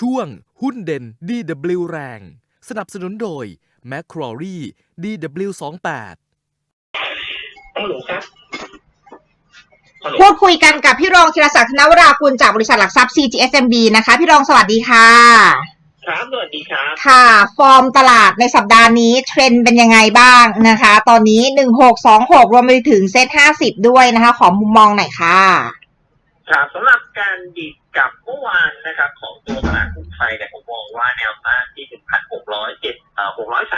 ช่วงหุ้นเด่น DW แรง สนับสนุนโดย m c q u a r i e DW28 ฮัลโหลครับฮัลโหลพูดคุยกันกับพี่รองธีรศักดิ์ธนวรากุลจากบริษัทหลักทรัพย์ CGSMB นะคะ พี่รองสวัสดีค่ะ ครับสวัสดีครับ ค่ะ ฟอร์มตลาดในสัปดาห์นี้เทรนด์เป็นยังไงบ้างนะคะ ตอนนี้ 1626 รวมไปถึงเซต50 ด้วยนะคะ ขอมุมมองหน่อยค่ะ ครับสำหรับการดีดกับเมื่อวานนะครับ ของตัวตลาดหุ้นไทยเนี่ยผมมองว่าแนวต้านที่1,607เอ่อ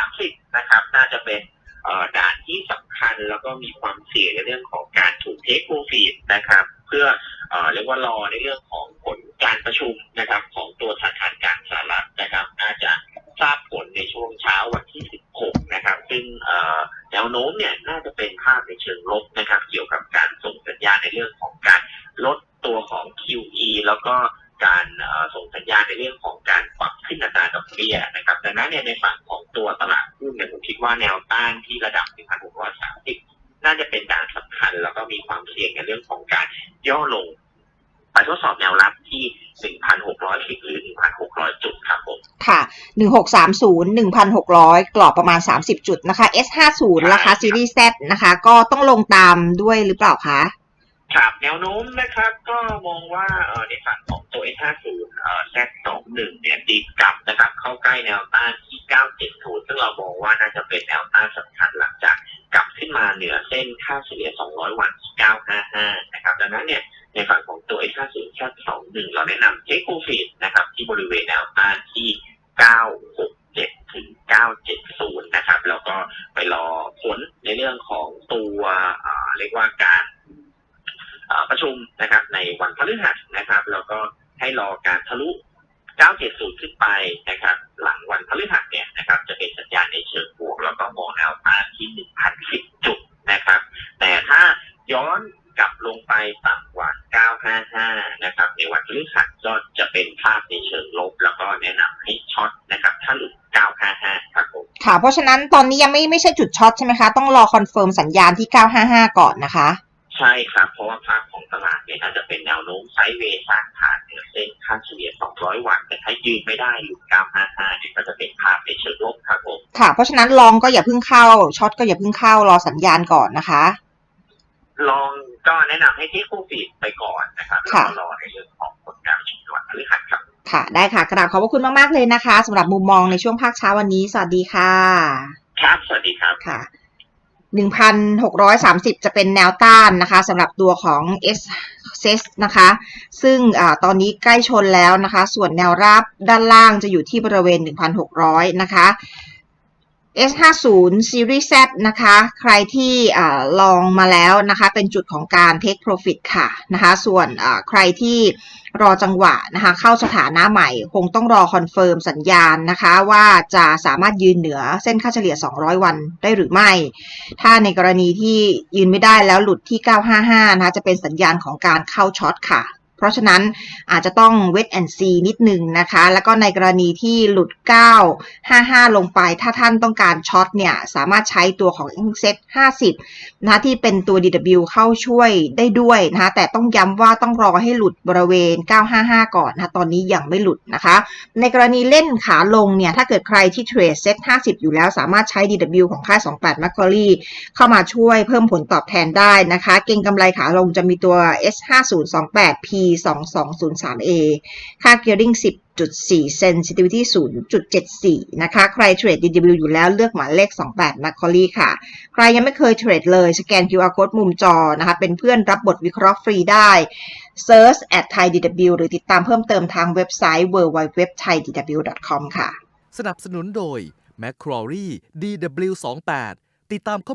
630นะครับ น่าจะเป็นเอ่อด่านที่สำคัญแล้วก็มีความเสี่ยงในเรื่องของการถูกเทคโปรฟิตนะครับ เพื่อเอ่อเรียกว่ารอในเรื่องของผลการประชุมนะครับ ของตัวธนาคารกลางสหรัฐนะครับ น่าจะทราบผลในช่วงเช้าวันที่16นะครับ ซึ่งเอ่อแนวโน้มเนี่ยน่าจะเป็นภาพในเชิงลบนะครับ เกี่ยวกับการส่ง QE แล้วก็การเอ่อส่งสัญญาณในเรื่องของการปรับขึ้นอัตราดอกเบี้ยนะครับดังนั้นเนี่ยในฝั่งของตัวตลาดหุ้นเนี่ยผมคิดว่าแนวต้านที่ระดับ 1,630 น่าจะเป็นด่านสำคัญ แล้วก็มีความเสี่ยงในเรื่องของการย่อลงไปทดสอบแนวรับที่ 1,610 หรือ 1,600 จุดครับผม ค่ะ 1630 1,600 กรอบประมาณ 30 จุดนะคะ S50 ราคาซีรีส์ Z นะคะ ก็ต้องลงตามด้วยหรือเปล่าคะ ครับแนวโน้มนะครับ ก็มองว่าในฝั่งของตัว S50 เอ่อ Z21 เนี่ยดีดกลับนะครับ เข้าใกล้แนวต้านที่ 970 ซึ่งเรามองว่าน่าจะเป็นแนวต้านสำคัญหลังจากกลับขึ้นมาเหนือเส้นค่าเฉลี่ย 200 วันที่ 955 นะครับ ดังนั้นเนี่ยในฝั่งของตัว S50 Z21 เราแนะนำเทคโปรฟิตนะครับ ที่บริเวณแนวต้านที่ 967 ถึง 970 นะครับ แล้วก็ไปรอผลในเรื่องของตัวเอ่อเรียกว่าการ เอ่อ ประชุมนะครับ ในวันพฤหัสนะครับ แล้วก็ให้รอการทะลุ 970 ขึ้นไปนะครับ หลังวันพฤหัสเนี่ยนะครับ จะเป็นสัญญาณในเชิงบวก แล้วก็มองแนวต้านที่1,010 จุดนะครับ แต่ถ้าย้อนกลับลงไปต่ำกว่า 955 นะครับ ในวันพฤหัสก็จะเป็นภาพในเชิงลบ แล้วก็แนะนำให้ช็อตนะครับ ถ้าหลุด 955 ครับผม ค่ะ เพราะฉะนั้นตอนนี้ยังไม่ไม่ใช่จุดช็อตใช่ไหมคะ ต้องรอคอนเฟิร์มสัญญาณที่ 955 ก่อนนะคะ ใช่ครับ เพราะว่าภาพของตลาดเนี่ยน่าจะเป็นแนวโน้มไซด์เวย์สร้างฐานเหนือเส้นค่าเฉลี่ย 200 วัน แต่ถ้ายืนไม่ได้อยู่955เนี่ยก็จะเป็นภาพในเชิงลบครับผมค่ะ เพราะฉะนั้นลองก็อย่าเพิ่งเข้าช็อตก็อย่าเพิ่งเข้ารอสัญญาณก่อนนะคะ ลองก็แนะนำให้เทคโปรฟิตไปก่อนนะครับแล้วค่ะก็รอในเรื่องของผลการประชุมในวันพฤหัสครับค่ะ ได้ค่ะกราบขอบพระคุณมาก ๆ เลยนะคะสำหรับมุมมองในช่วงภาคเช้าวันนี้ สวัสดีค่ะ ครับ สวัสดีครับค่ะ 1,630 จะเป็นแนวต้านนะคะสำหรับตัวของ S S นะคะ ซึ่งอตอนนี้ใกล้ชนแล้วนะคะ ส่วนแนวรับด้านล่างจะอยู่ที่บริเวณ 1,600 นะคะ S50 Series Z นะคะ ใครที่ลองมาแล้วนะคะ เป็นจุดของการ take profit ค่ะนะคะ ส่วนใครที่รอจังหวะนะคะ เข้าสถานะใหม่ คงต้องรอคอนเฟิร์มสัญญาณนะคะ ว่าจะสามารถยืนเหนือเส้นค่าเฉลี่ย 200 วันได้หรือไม่ ถ้าในกรณีที่ยืนไม่ได้แล้วหลุดที่ 955 นะคะ จะเป็นสัญญาณของการเข้าช็อตค่ะ เพราะฉะนั้นอาจจะต้อง wait and see นิดหนึ่งนะคะ แล้วก็ในกรณีที่หลุด 955 ลงไป ถ้าท่านต้องการช็อตเนี่ย สามารถใช้ตัวของ Set 50นะคะที่เป็นตัว DW เข้าช่วยได้ด้วยนะคะแต่ต้องย้ำว่าต้องรอให้หลุดบริเวณ 955 ก่อนนะตอนนี้ยังไม่หลุดนะคะ ในกรณีเล่นขาลงเนี่ย ถ้าเกิดใครที่เทรดเซ็ต50 อยู่แล้วสามารถใช้ DW ของค่าย 28 m a c q u a r i e เข้ามาช่วยเพิ่มผลตอบแทนได้นะคะ เก่งกำไรขาลงจะมีตัว S5028 2203A ค่า gearing 10.4 sensitivity 0.74 นะคะ ใครเทรด DW อยู่แล้วเลือกหมายเลข 28 m a c q u a r i e ค่ะ ใครยังไม่เคยเทรดเลยสแกน QR code มุมจอนะคะ เป็นเพื่อนรับบทวิเคราะห์ฟรีได้ search at thaidw หรือติดตามเพิ่มเติมทางเว็บไซต์ www.thaidw.com ค่ะ สนับสนุนโดย Macquarie DW28 ติดตามข้อ